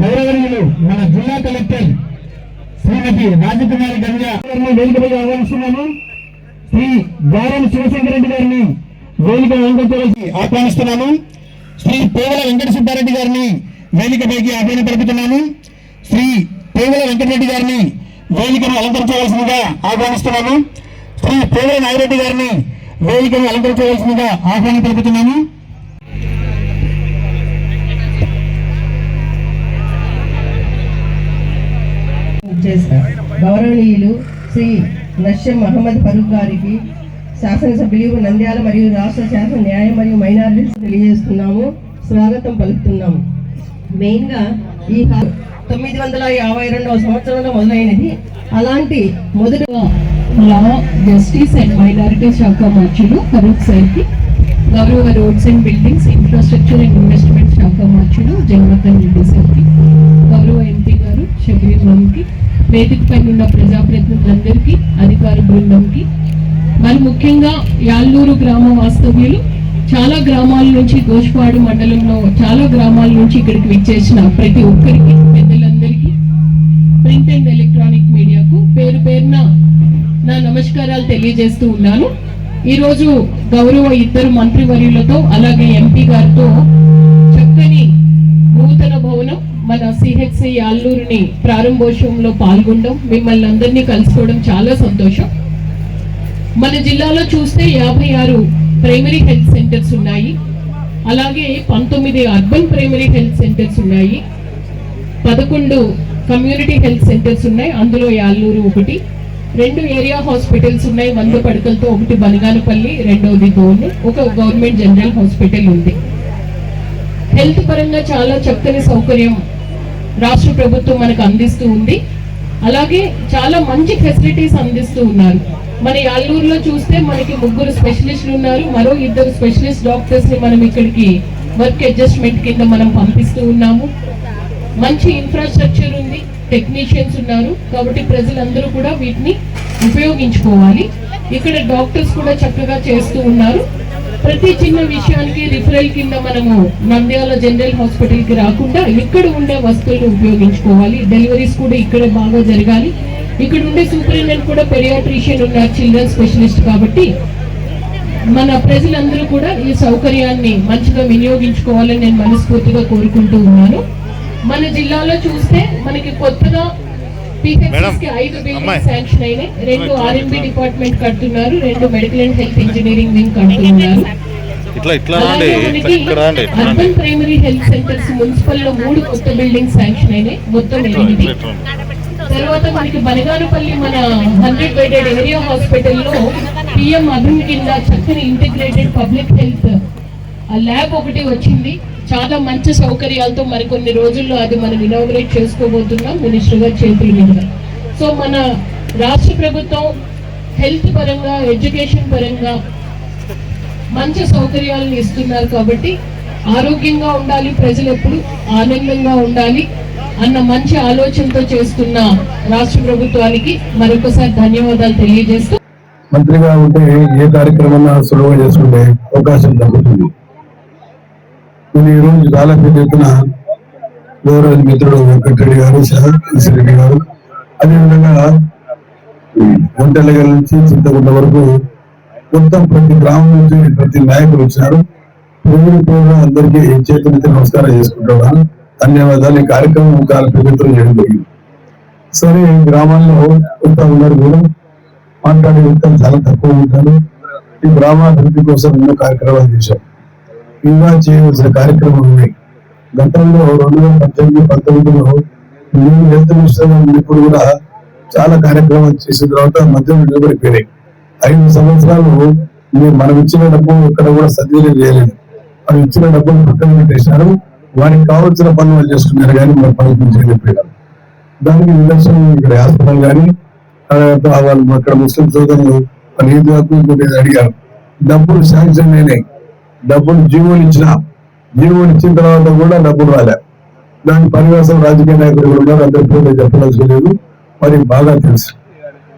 గౌరవనీయులు మన జిల్లా కలెక్టర్ శ్రీమతి రాజకుమారి గంగా వేదికపై ఆహ్వానిస్తున్నాను శ్రీ ద్వారం శివశంకర్ రెడ్డి గారిని వేదిక వెంకటేశ్వరికి ఆహ్వానిస్తున్నాను శ్రీ పేవల వెంకట సుబ్బారెడ్డి గారిని వేదికపైకి ఆహ్వానం పలుకుతున్నాము శ్రీ పేవల వెంకటరెడ్డి గారిని వేదికను అలంకరించవలసిందిగా ఆహ్వానిస్తున్నాను శ్రీ పేవల నాగిరెడ్డి గారిని వేదికను అలంకరించవలసిందిగా ఆహ్వానం పలుకుతున్నాము చేశారు గౌరవనీయులు శ్రీ నష్యం మహమ్మద్ ఫరూక్ గారికి శాసనసభ్యులు నంద్యాల మరియు రాష్ట్ర శాసన న్యాయ మరియు మైనారిటీస్ తెలియజేస్తున్నాము. స్వాగతం పలుకుతున్నాము. మెయిన్గా ఈ తొమ్మిది వందల యాభై రెండవ సంవత్సరంలో మొదలైనది. అలాంటి మొదటి లా జస్టిస్ అండ్ మైనారిటీ శాఖ మార్చులు ఫరూక్ సార్కి గౌరవ roads and buildings infrastructure and investment శాఖ మార్చులు జగవర్ధన్ రెడ్డి సార్కి గౌరవ ఎంపీ గారు షబీర్కి వేదిక పైన ఉన్న ప్రజాప్రతినిధులందరికీ అధికార బృందంకి మరి ముఖ్యంగా యాల్లూరు గ్రామ వాస్తవ్యులు చాలా గ్రామాల నుంచి గోష్పాడు మండలంలో చాలా గ్రామాల నుంచి ఇక్కడికి విచ్చేసిన ప్రతి ఒక్కరికి పెద్దలందరికీ ప్రింట్ అండ్ ఎలక్ట్రానిక్ మీడియాకు పేరు పేరున నా నమస్కారాలు తెలియజేస్తూ ఉన్నాను. ఈరోజు గౌరవ ఇద్దరు మంత్రివర్యులతో అలాగే ఎంపీ గారితో మన సిహెచ్సి అల్లూరిని ప్రారంభోత్సవంలో పాల్గొనడం మిమ్మల్ని అందరినీ కలుసుకోవడం చాలా సంతోషం. మన జిల్లాలో చూస్తే యాభై ఆరు ప్రైమరీ హెల్త్ సెంటర్స్ ఉన్నాయి. అలాగే పంతొమ్మిది అర్బన్ ప్రైమరీ హెల్త్ సెంటర్స్ ఉన్నాయి. పదకొండు కమ్యూనిటీ హెల్త్ సెంటర్స్ ఉన్నాయి. అందులో యాల్లూరు ఒకటి. రెండు ఏరియా హాస్పిటల్స్ ఉన్నాయి. వంద పడకలతో ఒకటి బనగానపల్లి రెండవది గోన్ ఒక గవర్నమెంట్ జనరల్ హాస్పిటల్ ఉంది. హెల్త్ పరంగా చాలా చక్కని సౌకర్యం రాష్ట్ర ప్రభుత్వం మనకు అందిస్తూ ఉంది. అలాగే చాలా మంచి ఫెసిలిటీస్ అందిస్తూ ఉన్నారు. మన యాల్లూరులో చూస్తే మనకి ముగ్గురు స్పెషలిస్టులు ఉన్నారు. మరో ఇద్దరు స్పెషలిస్ట్ డాక్టర్స్ని మనం ఇక్కడికి వర్క్ అడ్జస్ట్మెంట్ కింద మనం పంపిస్తూ ఉన్నాము. మంచి ఇన్ఫ్రాస్ట్రక్చర్ ఉంది. టెక్నీషియన్స్ ఉన్నారు. కాబట్టి ప్రజలందరూ కూడా వీటిని ఉపయోగించుకోవాలి. ఇక్కడ డాక్టర్స్ కూడా చక్కగా చేస్తూ ఉన్నారు. ప్రతి చిన్న విషయానికి రిఫరల్ కింద మనము నంద్యాల జనరల్ హాస్పిటల్కి రాకుండా ఇక్కడ ఉండే వస్తువులు ఉపయోగించుకోవాలి. డెలివరీస్ కూడా ఇక్కడ బాగా జరగాలి. ఇక్కడ ఉండే సూపరింటెండెంట్ కూడా పెరియాట్రిషియన్ ఉన్నారు చిల్డ్రన్ స్పెషలిస్ట్ కాబట్టి మన ప్రజలందరూ కూడా ఈ సౌకర్యాన్ని మంచిగా వినియోగించుకోవాలని నేను మనస్ఫూర్తిగా కోరుకుంటూ ఉన్నాను. మన జిల్లాలో చూస్తే మనకి కొత్తగా శాంక్షన్ అయినాయి. రెండు ఆర్ఎంబి డిపార్ట్మెంట్ కడుతున్నారు. రెండు medical and health engineering wing కడుతున్నారు. ఇట్లా ఇట్లా అర్బన్ ప్రైమరీ హెల్త్ సెంటర్స్ మున్సిపల్లో మూడు కొత్త బిల్డింగ్ శాంక్షన్ అయినాయి. మొత్తం ఎనిమిది. తర్వాత మనకి బనగానపల్లి మన హండ్రెడ్ బెడెడ్ ఏరియా హాస్పిటల్లో పిఎం అభిమ్ కింద చక్కని ఇంటిగ్రేటెడ్ పబ్లిక్ హెల్త్ ల్యాబ్ ఒకటి వచ్చింది. చాలా మంచి సౌకర్యాలతో మరికొన్ని రోజుల్లో అది మనం ఇనాగ్రేట్ చేసుకోబోతున్నాం. మినిస్టర్ గారి చేతుల మీదుగా. సో మన రాష్ట్ర ప్రభుత్వం హెల్త్ పరంగా ఎడ్యుకేషన్ పరంగా మంచి సౌకర్యాలను ఇస్తున్నారు కాబట్టి ఆరోగ్యంగా ఉండాలి ప్రజలు ఎప్పుడు ఆనందంగా ఉండాలి అన్న మంచి ఆలోచనతో చేస్తున్న రాష్ట్ర ప్రభుత్వానికి మరొకసారి ధన్యవాదాలు తెలియజేస్తూ మంత్రిగా ఉంటే ఏ కార్యక్రమం సులువుగా చేసుకునే అవకాశం తగ్గుతుంది నేను ఈరోజు రోజు చాలా పెద్ద ఎత్తున గౌరవ మిత్రుడు వెంకటరెడ్డి గారు రెడ్డి గారు అదేవిధంగా ఒంటెలగల నుంచి చింతకుంట వరకు మొత్తం ప్రతి గ్రామం నుంచి ప్రతి నాయకులు వచ్చారు. ప్రజలు కూడా అందరికీ చేతులైతే నమస్కారం చేసుకుంటున్నాను ధన్యవాదాలు. ఈ కార్యక్రమం చాలా పెద్ద చేయడం జరిగింది. సరే గ్రామాల్లో కొంత ఉన్నారు కూడా. మాట్లాడే వ్యక్తులు చాలా తక్కువ ఉంటారు. ఈ గ్రామాభివృద్ధి కోసం ఎన్నో కార్యక్రమాలు చేశారు. ఇంకా చేయవలసిన కార్యక్రమాలు ఉన్నాయి గతంలో రెండు వేల పద్దెనిమిది పంతొమ్మిదిలో నేను హెల్త్ మినిస్టర్ ఉన్నప్పుడు కూడా చాలా కార్యక్రమాలు చేసిన తర్వాత మధ్యలో నిలబడిపోయినాయి. ఐదు సంవత్సరాలు మీరు మనం ఇచ్చిన డబ్బు ఇక్కడ కూడా సద్వినియోగం చేయలేదు. మనం ఇచ్చిన డబ్బులు పక్కన పెట్టేశారు. వారికి కావాల్సిన పనులు వాళ్ళు చేసుకున్నారు కానీ మన పనులు చేయలేకపోయారు దానికి నిదర్శనం ఇక్కడ హాస్పిటల్ కానీ వాళ్ళు అక్కడ ముస్లిం సోదరులు వాళ్ళు ఏది ఏదో అడిగారు. డబ్బులు శాంక్షన్ అయినాయి. డబ్బులు జీవోలు ఇచ్చిన జీవోలు ఇచ్చిన తర్వాత కూడా డబ్బులు రాలే. దాని పరివేశం రాజకీయ నాయకులు కూడా ఉన్నారు అందరి పేరు చెప్పదలసిన లేదు. మరి బాగా తెలుసు.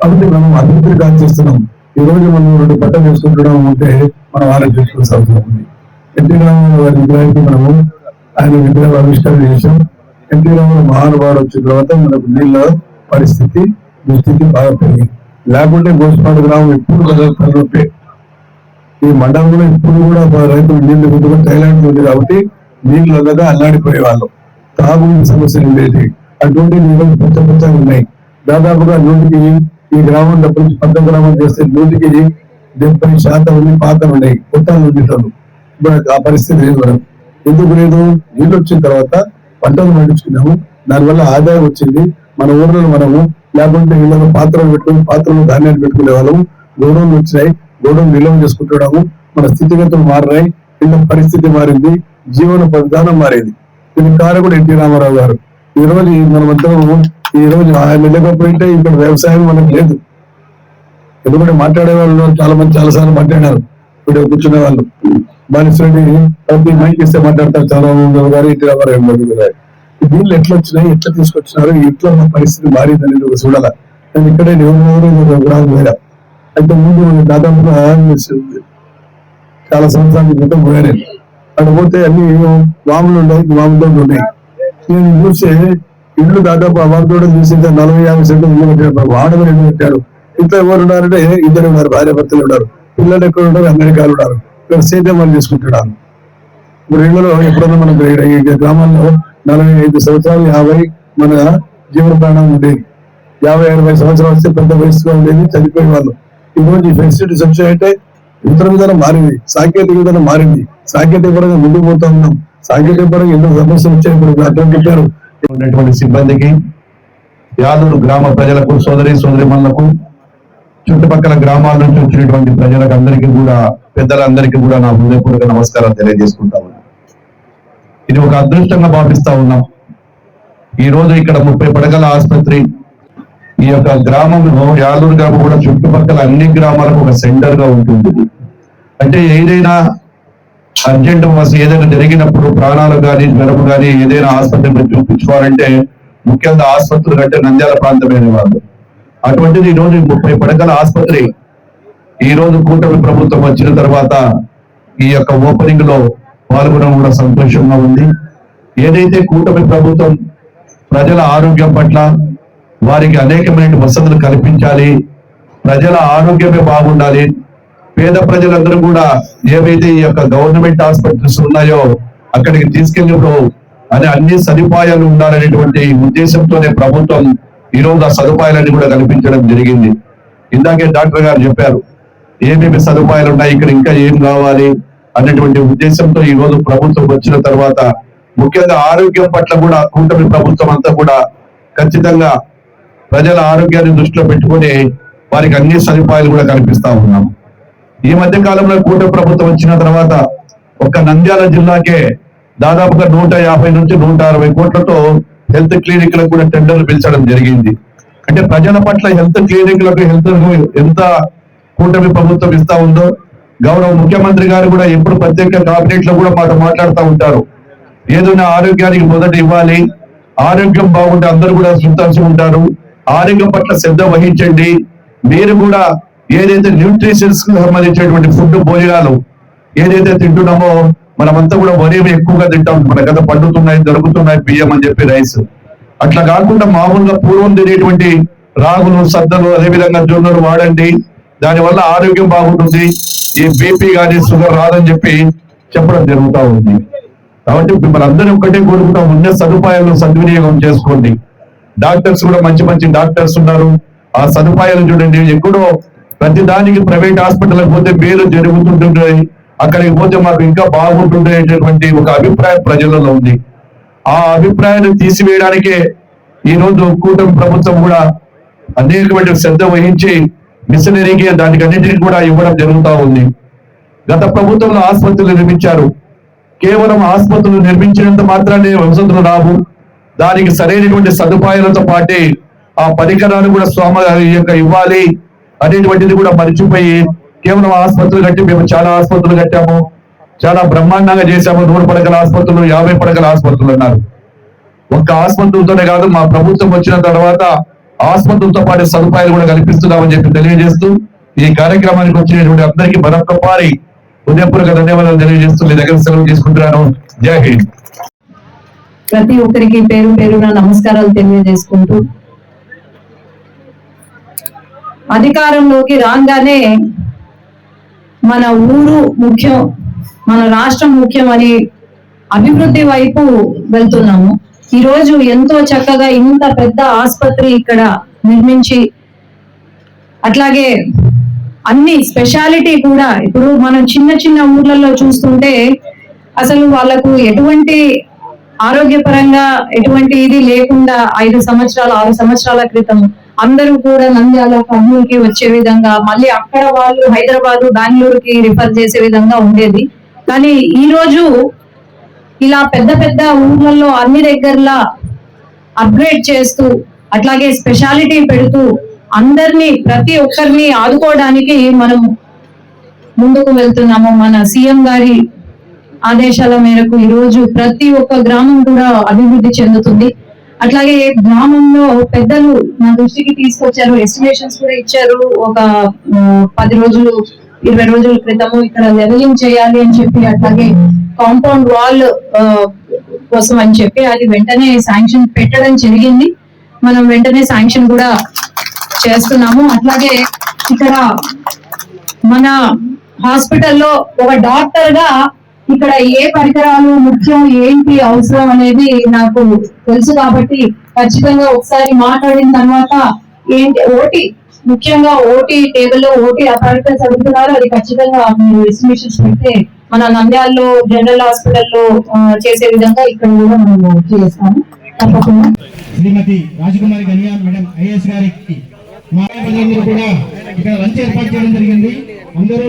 కాబట్టి మనం అభివృద్ధి కాదు చేస్తున్నాం. ఈ రోజు మనం రెండు పట్టం చేసుకుంటున్నాం అంటే మనం ఆలోచించుకోవాల్సి అవసరం ఉంది. ఎన్టీ రామారావు గారి విగ్రహానికి మనము ఆయన విగ్రహం ఆవిష్కరణ చేసాం ఎన్టీ రామారావు మహానుభావుడు వచ్చిన తర్వాత మనకు నీళ్ళ పరిస్థితి దుస్థితి బాగా పెరిగింది. లేకుంటే గోస్పాడు గ్రామం ఎప్పుడు కదలపే ఈ మండలంలో ఇప్పుడు కూడా రైతులు నీళ్ళు కొద్దిగా థైలాండ్ ఉంది కాబట్టి నీళ్ళు అందగా అల్లాడిపోయే వాళ్ళు. తాగునీటి సమస్యలు ఉండేది అటువంటి నీళ్ళు పెద్ద పెద్దగా ఉన్నాయి. దాదాపుగా నూటికి ఈ గ్రామం డబ్బు నుంచి గ్రామం చేస్తే నూటికి డెబ్బై శాతం ఉంది పాతలు ఉన్నాయి. కొట్టాలు ఉండేటోళ్ళు ఇప్పుడు ఆ పరిస్థితి లేదు మనం ఎందుకు లేదు? నీళ్ళు వచ్చిన తర్వాత పంటలు పండించుకున్నాము. దానివల్ల ఆదాయం వచ్చింది. మన ఊర్లో మనము లేకుంటే వీళ్ళలో పాత్రలు పెట్టుకుని పాత్రలు ధాన్యాలు పెట్టుకునే వాళ్ళము గౌరవం వచ్చినాయి. గోడౌన్ నిలవం చేసుకుంటున్నాము. మన స్థితిగతులు మారినాయి. ఇళ్ళ పరిస్థితి మారింది. జీవన విధానం మారింది. దీనికి కారణం కూడా ఎన్టీ రామారావు గారు. ఈ రోజు మనమందరం ఈ రోజు ఆయన లేకపోయింటే ఇక్కడ వ్యవసాయం మనకు లేదు. ఎందుకంటే మాట్లాడే వాళ్ళు చాలా మంది చాలా సార్లు మాట్లాడారు. ఇప్పుడు కూర్చునే వాళ్ళు. బాలిశ్రెడ్డి ప్రతి మైక్ ఇస్తే మాట్లాడతారు. చాలా గారు ఎన్టీ రామారావు గారు గారు. ఎట్లా వచ్చినాయి? ఎట్లా తీసుకొచ్చినారు? ఎట్లా మన పరిస్థితి మారింది ఒక చూడాలి. నేను ఇక్కడే నేను గ్రామం వేరా అయితే ముందు దాదాపుగా చాలా సంవత్సరాల క్రితం పోయారు. అక్కడ పోతే అన్ని వాములు ఉన్నాయి వాముతో ఉన్నాయి. నేను చూస్తే ఇల్లు దాదాపు అవార్డు చూసి నలభై యాభై సెంట్లు ఇల్లు కట్టారు. వాడలు ఇల్లు కట్టారు ఇంట్లో ఎవరు ఉన్నారంటే ఇద్దరు ఉన్నారు భార్య భర్తలు ఉన్నారు. పిల్లలు ఎక్కడ ఉన్నారు అమెరికాలు ఉన్నారు. ఇక్కడ సేద్యం వాళ్ళు చేసుకుంటున్నారు. ఇప్పుడు ఇళ్ళలో ఎప్పుడైనా మనం ఈ గ్రామాల్లో నలభై ఐదు సంవత్సరాలు యాభై మన జీవన ప్రాణం ఉండేది యాభై అరవై సంవత్సరాలు వస్తే పెద్ద వయసులో ఉండేది చనిపోయే వాళ్ళు ఇటువంటి ఈ ఫెసిలిటీస్ వచ్చాయంటే ఇతర విధానం మారింది. సాంకేతిక విధానం మారింది. సాంకేతిక పరంగా ముందుకు పోతా ఉన్నాం. సాంకేతిక పరంగా ఎన్నో సమస్యలు వచ్చాయి. ఇప్పుడు అర్థం పెట్టారు ఉన్నటువంటి సిబ్బందికి యాదూరు గ్రామ ప్రజలకు సోదరి సోదరిమణులకు చుట్టుపక్కల గ్రామాల నుంచి వచ్చినటువంటి ప్రజలకు అందరికీ కూడా పెద్దలందరికీ కూడా నా హృదయపూర్వక నమస్కారం తెలియజేసుకుంటా ఉన్నాను ఇది ఒక అదృష్టంగా భావిస్తా ఉన్నాం. ఈ రోజు ఇక్కడ ముప్పై పడగల ఆసుపత్రి ఈ యొక్క గ్రామంలో యాదూరు గ్రామం కూడా చుట్టుపక్కల అన్ని గ్రామాలకు ఒక సెంటర్గా ఉంటుంది. అంటే ఏదైనా అర్జెంట్ వస్తు ఏదైనా జరిగినప్పుడు ప్రాణాలు కానీ జ్వరం కానీ ఏదైనా ఆసుపత్రి చూపించుకోవాలంటే ముఖ్యంగా ఆసుపత్రులు కంటే నంద్యాల ప్రాంతమైన వాళ్ళు. అటువంటిది ఈరోజు రోజు ముప్పై పడకల ఆసుపత్రి. ఈ రోజు కూటమి ప్రభుత్వం వచ్చిన తర్వాత ఈ యొక్క ఓపెనింగ్లో పాల్గొనడం కూడా సంతోషంగా ఉంది. ఏదైతే కూటమి ప్రభుత్వం ప్రజల ఆరోగ్యం పట్ల వారికి అనేకమైన వసతులు కల్పించాలి. ప్రజల ఆరోగ్యమే బాగుండాలి. పేద ప్రజలందరూ కూడా ఏవైతే ఈ యొక్క గవర్నమెంట్ హాస్పిటల్స్ ఉన్నాయో అక్కడికి తీసుకెళ్ళినప్పుడు అని అన్ని సదుపాయాలు ఉండాలనేటువంటి ఉద్దేశంతోనే ప్రభుత్వం ఈ రోజు ఆ సదుపాయాలన్నీ కూడా కల్పించడం జరిగింది. ఇందాకే డాక్టర్ గారు చెప్పారు ఏమేమి సదుపాయాలు ఉన్నాయి? ఇక్కడ ఇంకా ఏం కావాలి? అనేటువంటి ఉద్దేశంతో ఈ రోజు ప్రభుత్వం వచ్చిన తర్వాత ముఖ్యంగా ఆరోగ్యం పట్ల కూడా కూటమి ప్రభుత్వం అంతా కూడా ఖచ్చితంగా ప్రజల ఆరోగ్యాన్ని దృష్టిలో పెట్టుకొని వారికి అన్ని సదుపాయాలు కూడా కల్పిస్తా ఉన్నాం. ఈ మధ్య కాలంలో కూటమి ప్రభుత్వం వచ్చిన తర్వాత ఒక్క నంద్యాల జిల్లాకే దాదాపుగా నూట యాభై నుంచి నూట అరవై కోట్లతో హెల్త్ క్లినిక్లకు కూడా టెండర్లు పిలిచడం జరిగింది. అంటే ప్రజల పట్ల హెల్త్ క్లినిక్లకు హెల్త్ ఎంత కూటమి ప్రభుత్వం ఇస్తా ఉందో గౌరవ ముఖ్యమంత్రి గారు కూడా ఎప్పుడు ప్రత్యేక కేబినెట్లో కూడా మాట మాట్లాడుతూ ఉంటారు. ఏదైనా ఆరోగ్యానికి మొదట ఇవ్వాలి ఆరోగ్యం బాగుంటే అందరూ కూడా సంతోషం ఉంటారు. ఆరోగ్యం పట్ల శ్రద్ధ వహించండి. మీరు కూడా ఏదైతే న్యూట్రిషన్స్కు సంబంధించినటువంటి ఫుడ్ భోజనాలు ఏదైతే తింటున్నామో మనమంతా కూడా వరి ఎక్కువగా తింటాం. మన కదా పండుతున్నాయి దొరుకుతున్నాయి బియ్యం అని చెప్పి రైస్ అట్లా కాకుండా మామూలుగా పూర్వం తినేటువంటి రాగులు సద్దలు అదేవిధంగా జొన్నలు వాడండి. దానివల్ల ఆరోగ్యం బాగుంటుంది. ఈ బీపీ కానీ షుగర్ రాదని చెప్పి చెప్పడం జరుగుతూ ఉంది. కాబట్టి మిమ్మల్ని అందరూ ఒక్కటే కోరుకుంటాం ఉన్న సదుపాయాలను సద్వినియోగం చేసుకోండి. డాక్టర్స్ కూడా మంచి మంచి డాక్టర్స్ ఉన్నారు. ఆ సదుపాయాలు చూడండి ఎక్కడో ప్రతి దానికి ప్రైవేట్ హాస్పిటల్ పోతే మేలు జరుగుతుంటుంది అక్కడికి పోతే మాకు ఇంకా బాగుంటుండేటటువంటి ఒక అభిప్రాయం ప్రజలలో ఉంది. ఆ అభిప్రాయాన్ని తీసివేయడానికే ఈ రోజు కూటమి ప్రభుత్వం కూడా అనేకమైన శ్రద్ధ వహించి మిషనరీకి దానికి అన్నింటికి కూడా ఇవ్వడం జరుగుతూ ఉంది. గత ప్రభుత్వంలో ఆసుపత్రులు నిర్మించారు. కేవలం ఆసుపత్రులు నిర్మించినంత మాత్రాన్ని వసతులు రావు. దానికి సరైనటువంటి సదుపాయాలతో పాటే ఆ పరికరాలు కూడా స్వామి యొక్క ఇవ్వాలి అనేటువంటిది కూడా మర్చిపోయి కేవలం ఆసుపత్రులు కట్టి మేము చాలా ఆసుపత్రులు కట్టాము చాలా బ్రహ్మాండంగా చేశాము. నూరు పడకల ఆసుపత్రులు యాభై పడకల ఆసుపత్రులు అన్నారు. ఒక్క ఆసుపత్రులతోనే కాదు మా ప్రభుత్వం వచ్చిన తర్వాత ఆసుపత్రులతో పాటు సదుపాయాలు కూడా కల్పిస్తున్నామని చెప్పి తెలియజేస్తూ ఈ కార్యక్రమానికి వచ్చినటువంటి అందరికీ మరొకసారి ఉదయపూర్వక ధన్యవాదాలు తెలియజేస్తూ మీ దగ్గర సెలవు తీసుకుంటున్నాను జై హింద్. ప్రతి ఒక్కరికి పేరు పేరున నమస్కారాలు తెలియజేసుకుంటూ అధికారంలోకి రాగానే మన ఊరు ముఖ్యం మన రాష్ట్రం ముఖ్యం అని అభివృద్ధి వైపు వెళ్తున్నాము. ఈ రోజు ఎంతో చక్కగా ఇంత పెద్ద ఆసుపత్రి ఇక్కడ నిర్మించి అట్లాగే అన్ని స్పెషాలిటీ కూడా ఇప్పుడు మనం చిన్న చిన్న ఊర్లలో చూస్తుంటే అసలు వాళ్ళకు ఎటువంటి ఆరోగ్యపరంగా ఎటువంటి ఇది లేకుండా ఐదు సంవత్సరాలు ఆరు సంవత్సరాల క్రితం అందరూ కూడా నంద్యాల కర్నూలుకి వచ్చే విధంగా మళ్ళీ అక్కడ వాళ్ళు హైదరాబాద్ బెంగళూరుకి రిఫర్ చేసే విధంగా ఉండేది. కానీ ఈ రోజు ఇలా పెద్ద పెద్ద ఊర్లలో అన్ని దగ్గరలా అప్గ్రేడ్ చేస్తూ అట్లాగే స్పెషాలిటీ పెడుతూ అందరినీ ప్రతి ఒక్కరిని ఆదుకోవడానికి మనం ముందుకు వెళ్తున్నాము. మన సీఎం గారి ఆదేశాల మేరకు ఈ రోజు ప్రతి ఒక్క గ్రామం కూడా అభివృద్ధి చెందుతుంది. అట్లాగే గ్రామంలో పెద్దలు నా దృష్టికి తీసుకొచ్చారు ఎస్టిమేషన్స్ కూడా ఇచ్చారు. ఒక పది రోజులు ఇరవై రోజుల క్రితము ఇక్కడ లెవెలింగ్ చేయాలి అని చెప్పి అట్లాగే కాంపౌండ్ వాల్ కోసం అని చెప్పి అది వెంటనే శాంక్షన్ పెట్టడం జరిగింది. మనం వెంటనే శాంక్షన్ కూడా చేస్తున్నాము. అట్లాగే ఇక్కడ మన హాస్పిటల్లో ఒక డాక్టర్గా ఇక్కడ ఏ పరికరాలు ముఖ్యం ఏంటి అవసరం అనేది నాకు తెలుసు కాబట్టి ఖచ్చితంగా ఒకసారి మాట్లాడిన తర్వాత ఏంటి ఓటీ ముఖ్యంగా ఓటీ టేబుల్లో ఓటీ అథారిటీస్ అడుగుతున్నారు అది ఖచ్చితంగా మీరు ఎస్టిమేషన్స్ పెడితే మన నంద్యాలలో జనరల్ హాస్పిటల్లో చేసే విధంగా ఇక్కడ కూడా మనం చేస్తాము. తప్పకుండా. శ్రీమతి రాజకుమారి గనియా మేడం ఐఎస్ గారికి మా కూడా ఇక్కడ లంచ్ ఏర్పాటు చేయడం జరిగింది. అందరూ